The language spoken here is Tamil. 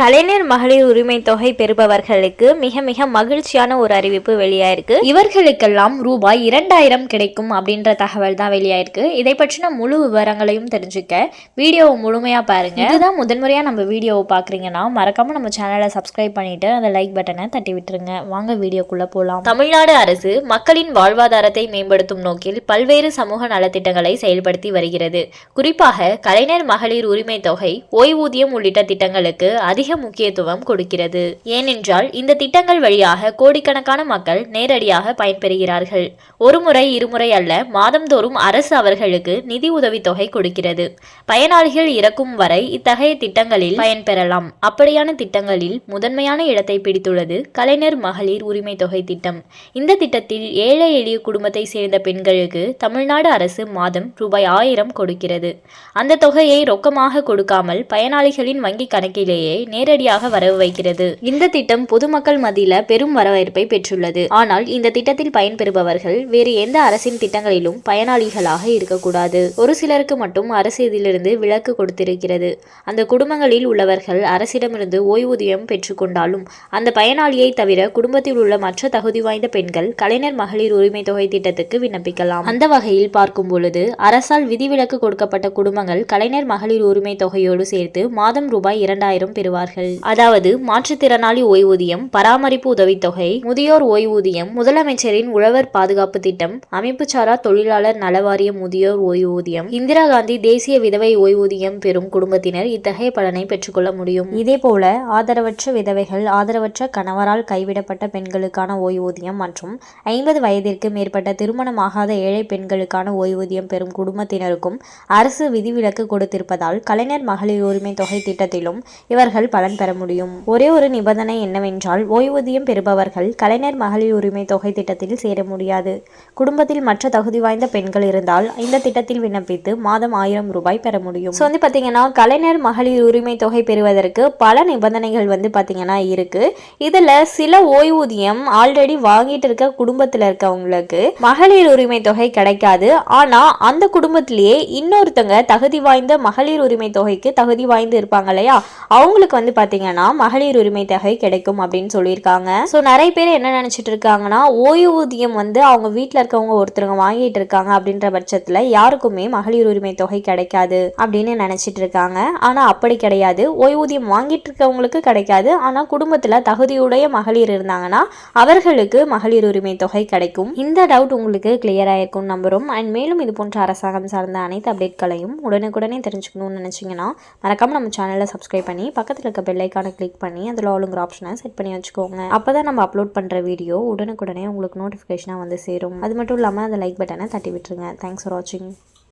கலைஞர் மகளிர் உரிமை தொகை பெறுபவர்களுக்கு மிக மிக மகிழ்ச்சியான ஒரு அறிவிப்பு வெளியாயிருக்கு. இவர்களுக்கெல்லாம் ரூபாய் இரண்டாயிரம் கிடைக்கும் அப்படின்ற தகவல் தான் வெளியாயிருக்கு. இதை பற்றின முழு விவரங்களையும் தெரிஞ்சுக்க வீடியோவை முழுமையா பாருங்க. இதுதான் முதன்முறையா நம்ம வீடியோவை பாக்குறீங்கன்னா மறக்காம நம்ம சேனலை சப்ஸ்கிரைப் பண்ணிட்டு அந்த லைக் பட்டனை தட்டி விட்டுருங்க. வாங்க வீடியோக்குள்ள போலாம். தமிழ்நாடு அரசு மக்களின் வாழ்வாதாரத்தை மேம்படுத்தும் நோக்கில் பல்வேறு சமூக நலத்திட்டங்களை செயல்படுத்தி வருகிறது. குறிப்பாக கலைஞர் மகளிர் உரிமை தொகை ஓய்வூதியம் உள்ளிட்ட திட்டங்களுக்கு அதிக முக்கியத்துவம் கொடுக்கிறது. ஏனென்றால் இந்த திட்டங்கள் வழியாக கோடிக்கணக்கான மக்கள் நேரடியாக பயன்பெறுகிறார்கள். ஒரு முறை இருமுறை அல்ல மாதந்தோறும் அரசு அவர்களுக்கு நிதி உதவித்தொகை கொடுக்கிறது. பயனாளிகள் இறக்கும் வரை இத்தகைய திட்டங்களில் பயன்பெறலாம். அப்படியான திட்டங்களில் முதன்மையான இடத்தை பிடித்துள்ளது கலைஞர் மகளிர் உரிமை தொகை திட்டம். இந்த திட்டத்தில் ஏழை எளிய குடும்பத்தை சேர்ந்த பெண்களுக்கு தமிழ்நாடு அரசு மாதம் ரூபாய் ஆயிரம் கொடுக்கிறது. அந்த தொகையை ரொக்கமாக கொடுக்காமல் பயனாளிகளின் வங்கி கணக்கிலேயே நேரடியாக வரவு வைக்கிறது. இந்த திட்டம் பொதுமக்கள் மத்தியில பெரும் வரவேற்பை பெற்றுள்ளது. ஆனால் இந்த திட்டத்தில் பயன்பெறுபவர்கள் வேறு எந்த அரசின் திட்டங்களிலும் பயனாளிகளாக இருக்கக்கூடாது. ஒரு சிலருக்கு மட்டும் அரசு இதிலிருந்து விலக்கு கொடுத்திருக்கிறது. அந்த குடும்பங்களில் உள்ளவர்கள் அரசிடமிருந்து ஓய்வூதியம் பெற்றுக்கொண்டாலும் அந்த பயனாளியை தவிர குடும்பத்தில் உள்ள மற்ற தகுதி வாய்ந்த பெண்கள் கலைஞர் மகளிர் உரிமை தொகை திட்டத்துக்கு விண்ணப்பிக்கலாம். அந்த வகையில் பார்க்கும் பொழுது அரசால் விதிவிலக்கு கொடுக்கப்பட்ட குடும்பங்கள் கலைஞர் மகளிர் உரிமை தொகையோடு சேர்த்து மாதம் ரூபாய் இரண்டாயிரம் பெறுவார்கள். அதாவது மாற்றுத்திறனாளி ஓய்வூதியம் பராமரிப்பு உதவித்தொகை முதியோர் ஓய்வூதியம் முதலமைச்சரின் உழவர் பாதுகாப்பு திட்டம் அமைப்புச்சாரா தொழிலாளர் நலவாரிய முதியோர் ஓய்வூதியம் இந்திரா காந்தி தேசிய விதவை ஓய்வூதியம் பெறும் குடும்பத்தினர் இத்தகைய பலனை பெற்றுக்கொள்ள முடியும். இதே போல ஆதரவற்ற விதவைகள் ஆதரவற்ற கணவரால் கைவிடப்பட்ட பெண்களுக்கான ஓய்வூதியம் மற்றும் ஐம்பது வயதிற்கு மேற்பட்ட திருமணமாகாத ஏழை பெண்களுக்கான ஓய்வூதியம் பெறும் குடும்பத்தினருக்கும் அரசு விதிவிலக்கு கொடுத்திருப்பதால் கலைஞர் மகளிர் உரிமை தொகை திட்டத்திலும் இவர்கள் பலன் பெற முடியும். ஒரே ஒரு நிபந்தனை என்னவென்றால் ஓய்வூதியம் பெறுபவர்கள் கலைஞர் மகளிர் உரிமை தொகை திட்டத்தில் சேர முடியாது. குடும்பத்தில் மற்ற தகுதி வாய்ந்த பெண்கள் இருந்தால் இந்த திட்டத்தில் விண்ணப்பித்து மாதம் ஆயிரம் ரூபாய் பெற முடியும். ஸோ வந்து பார்த்தீங்கன்னா கலைஞர் மகளிர் உரிமை தொகை பெறுவதற்கு பல நிபந்தனைகள் வந்து பார்த்தீங்கன்னா இருக்கு. இதில் சில ஓய்வூதியம் ஆல்ரெடி வாங்கிட்டு இருக்க குடும்பத்தில் இருக்கவங்களுக்கு மகளிர் உரிமை தொகை கிடைக்காது. ஆனால் அந்த குடும்பத்திலேயே இன்னொருத்தங்க தகுதி வாய்ந்த மகளிர் உரிமை தொகைக்கு தகுதி வாய்ந்து இருப்பாங்க இல்லையா? அவங்களுக்கு வந்து பார்த்தீங்கன்னா மகளிர் உரிமை தொகை கிடைக்கும் அப்படின்னு சொல்லியிருக்காங்க. ஸோ நிறைய பேர் என்ன நினச்சிட்டு இருக்காங்கன்னா ஓய்வூதியம் வந்து அவங்க வீட்டில் இருக்கவங்க ஒருத்தருங்க வாங்கிட்டு இருக்காங்க அப்படின்ற பட்சத்தில் யாருக்குமே மகளிர் உரிமை தொகை கிடைக்காது அப்படின்னு நினச்சிட்டு இருக்காங்க. ஆனால் அப்படி கிடையாது. ஓய்வூதியம் வாங்கிட்டு இருக்கவங்களுக்கு கிடைக்காது. ஆனால் குடும்பத்தில் தகுதியுடைய மகளிர் இருந்தாங்கன்னா அவர்களுக்கு மகளிர் உரிமை தொகை கிடைக்கும். இந்த டவுட் உங்களுக்கு கிளியர் ஆயிருக்கும் நம்புறோம். அண்ட் மேலும் இது போன்ற அரசாங்கம் சார்ந்த அனைத்து அப்டேட்களையும் உடனுக்குடனே தெரிஞ்சுக்கணும்னு நினச்சிங்கன்னா மறக்காம நம்ம சேனலை சப்ஸ்கிரைப் பண்ணி பக்கத்தில் இருக்க பெல் கிளிக் பண்ணி அதில் ஆளுங்கிற ஆப்ஷனை செட் பண்ணி வச்சுக்கோங்க. அப்போ தான் நம்ம அப்லோட் பண்ணுற வீடியோ உடனுக்குடனே உங்களுக்கு நோட்டிஃபிகேஷனாக வந்து சேரும். அது மட்டும் இல்லாமல் அந்த லைக் பட்டனை தட்டி விட்டுருங்க. தேங்க்ஸ் ஃபார் வாட்சிங்